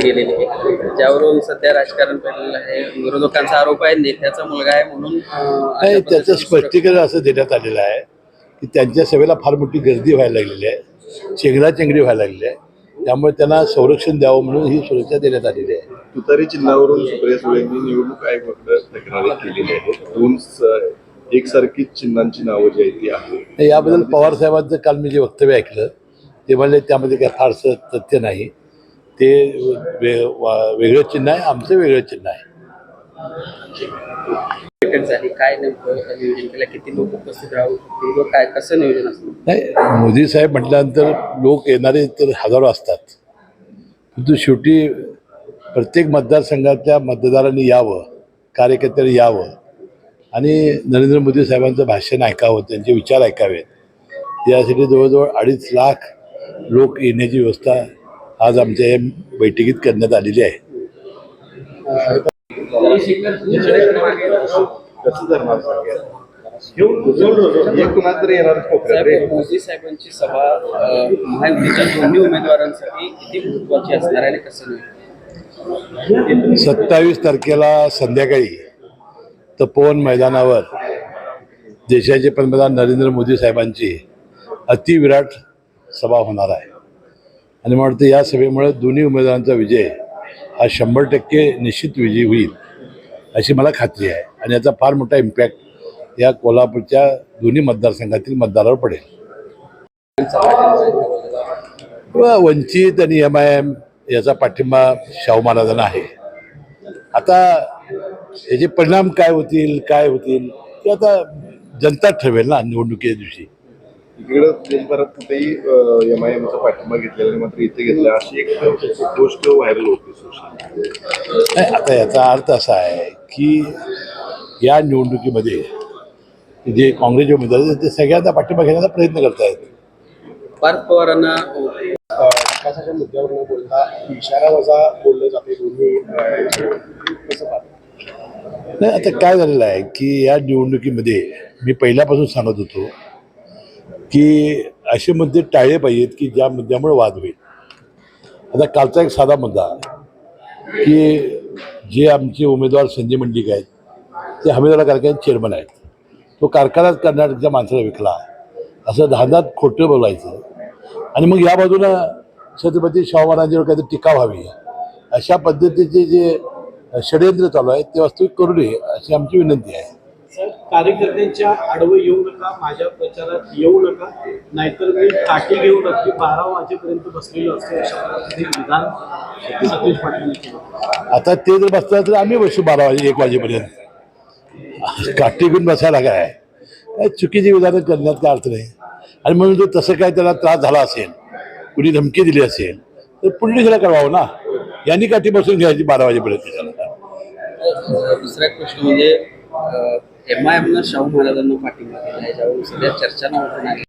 घेतली गेलेली आहे. ज्यावरून सध्या राजकारण पेरलेलं आहे. विरोधकांचा आरोप आहे नेत्याचा मुलगा आहे म्हणून नाही त्याचं स्पष्टीकरण असं देण्यात आलेलं आहे की त्यांच्या सभेला फार मोठी गर्दी व्हायला लागलेली आहे. चेंगराचेंगरी व्हायला लागलेली आहे. त्यामुळे त्यांना संरक्षण द्यावं म्हणून ही सुरक्षा देण्यात आलेली आहे. तुतारी चिन्हावरून सुप्रिया सुळेंनी निवडणूक आयोगाकडे तक्रारी केलेली आहे दोन एकसारखी चिन्हांची नावं जी आहेत ती आहेत. याबद्दल पवार साहेबांचं काल मी जे वक्तव्य ऐकलं ते म्हणले त्यामध्ये काय फारसं तथ्य नाही. ते वे वेगळं चिन्ह आहे आमचं वेगळं चिन्ह आहे. नाही मोदी साहेब म्हटल्यानंतर लोक येणारे तर हजारो असतात. परंतु शेवटी प्रत्येक मतदारसंघातल्या मतदारांनी यावं कार्यकर्त्यांनी यावं. आणि नरेंद्र मोदी साहेबांचं भाषण ऐकावं त्यांचे विचार ऐकावेत. यासाठी जवळजवळ अडीच लाख लोक येण्याची व्यवस्था आज आमच्या बैठकीत करण्यात आलेली आहे. मोदी साहेबांची सभा महायुतीच्या दोन्ही उमेदवारांसाठी किती महत्वाची असणार कसं सत्तावीस तारखेला संध्याकाळी तपोवन मैदानावर देशाचे पंतप्रधान नरेंद्र मोदी साहेबांची अतिविराट सभा होणार आहे. आणि मला वाटतं या सभेमुळे दोन्ही उमेदवारांचा विजय हा शंभर टक्के निश्चित विजयी होईल अशी मला खात्री आहे. आणि याचा फार मोठा इम्पॅक्ट या कोल्हापूरच्या दोन्ही मतदारसंघातील मतदारावर पडेल. वंचित आणि एम आय एम याचा पाठिंबा शाहू महाराजांना आहे. आता याचे परिणाम काय होतील काय होतील ते आता जनता ठरवेल ना निवडणुकीच्या दिवशी. इकडं देशभरात कुठेही एम आय एमचा पाठिंबा घेतलेला नाही, मात्र इथे घेतला. अशी एक गोष्ट व्हायरल होती सोशल नाही आता याचा अर्थ असा आहे की या निवडणुकीमध्ये जे काँग्रेसचे उमेदवार आहेत ते सगळ्यांना पाठिंबा घेण्याचा प्रयत्न करतायत. पार्थ पवारांना विकासाच्या मुद्द्यावर न बोलता इशारा वजा बोललं जाते दोन्ही अं, कसं पाहता? नाही आता काय झालेलं आहे की या निवडणुकीमध्ये मी पहिल्यापासून सांगत होतो की असे मुद्दे टाळले पाहिजेत की ज्या मुद्द्यामुळे वाद होईल. आता कालचा एक साधा मुद्दा की जे आमचे उमेदवार संजय मंडिक आहेत ते हमीदवाला कारखान्यात चेअरमन आहेत. तो कारखानाच कर्नाटकच्या माणसाला विकला असं धांदात खोटं बोलायचं आणि मग या बाजूला छत्रपती शाहू महाराजांवर काहीतरी टीका व्हावी. अशा पद्धतीचे जे षडयंत्र चालू आहे ते वास्तविक करू नये अशी आमची विनंती आहे. कार्यकर्त्यांच्या आडवं येऊ नका माझ्या प्रचारात येऊ नका. नाहीतर मी काठी घेऊन अगदी बारा वाजेपर्यंत बसलेलो असतो. अशा पद्धतीने विधान सतीश पाटील केलं आता ते जर बसतात तर आम्ही बसू बारा वाजे एक वाजेपर्यंत. काठी घेऊन बसायला काय? काय चुकीची विधानं करण्यात काय अर्थ नाही. आणि म्हणून जर तसं काय त्याला त्रास झाला असेल कुणी धमकी दिली असेल तर पुढे कळवावं ना. यांनी काठी बसून घ्यायची बारा वाजेपर्यंत. त्याला दुसरा एक प्रश्न म्हणजे एम आय एमनं शाहू महाराजांना पाठिंबा दिला आहे ज्यावरून सध्या चर्चांना उठून आली.